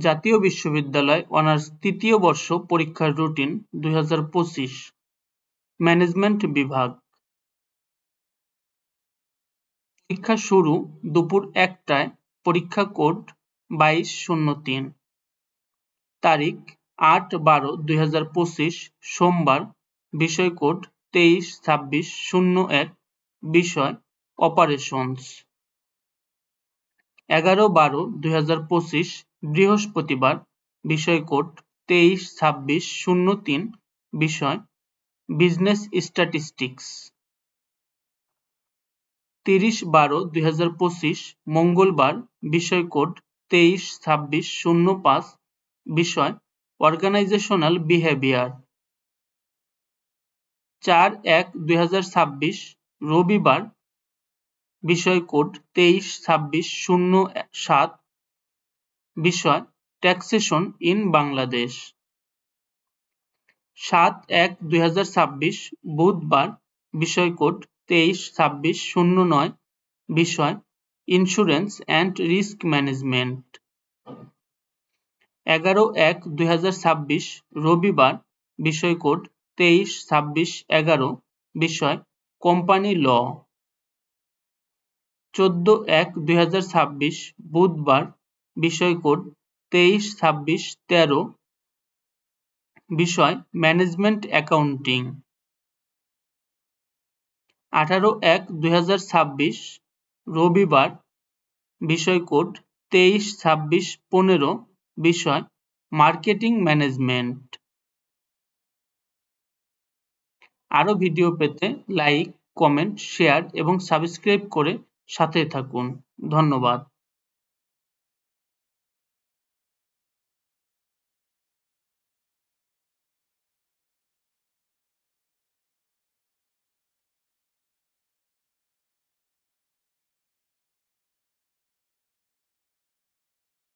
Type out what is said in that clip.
জাতীয় বিশ্ববিদ্যালয় অনার্স তৃতীয় বর্ষ পরীক্ষার রুটিন দুই হাজার পঁচিশ। ম্যানেজমেন্ট বিভাগ। পরীক্ষা শুরু দুপুর একটায়, পরীক্ষা কোড বাইশ শূন্য তিন। তারিখ আট বারো দুই সোমবার, বিষয় কোড তেইশ ছাব্বিশ শূন্য এক, বিষয় অপারেশনস। এগারো বারো দুই বৃহস্পতিবার, বিষয় কোড তেইশ ছাব্বিশ শূন্য তিন, বিষয় বিজনেস স্ট্যাটিস্টিক্স তিরিশ বারো দুই মঙ্গলবার, বিষয় কোড তেইশ ছাব্বিশ শূন্য পাঁচ, বিষয় অর্গানাইজেশনাল বিহেভিয়ার চার এক দুই রবিবার, বিষয় কোড তেইশ ছাব্বিশ শূন্য সাত বিষয় ট্যাক্সেশন ইন বাংলাদেশ সাত এক দুই বুধবার, বিষয় কোড তেইশ ছাব্বিশ শূন্য নয়, বিষয় ইন্স্যুরেন্স অ্যান্ড রিস্ক ম্যানেজমেন্ট এগারো এক দুই রবিবার, বিষয় কোড তেইশ ছাব্বিশ এগারো, বিষয় কোম্পানি ল চোদ্দ এক দুই বুধবার বিষয় কোড তেইশ ছাব্বিশ তেরো বিষয় ম্যানেজমেন্ট অ্যাকাউন্টিং। আঠারো এক দুই রবিবার বিষয় কোড তেইশ ছাব্বিশ পনেরো বিষয় মার্কেটিং ম্যানেজমেন্ট। আরও ভিডিও পেতে লাইক, কমেন্ট, শেয়ার এবং সাবস্ক্রাইব করে সাথে থাকুন। ধন্যবাদ।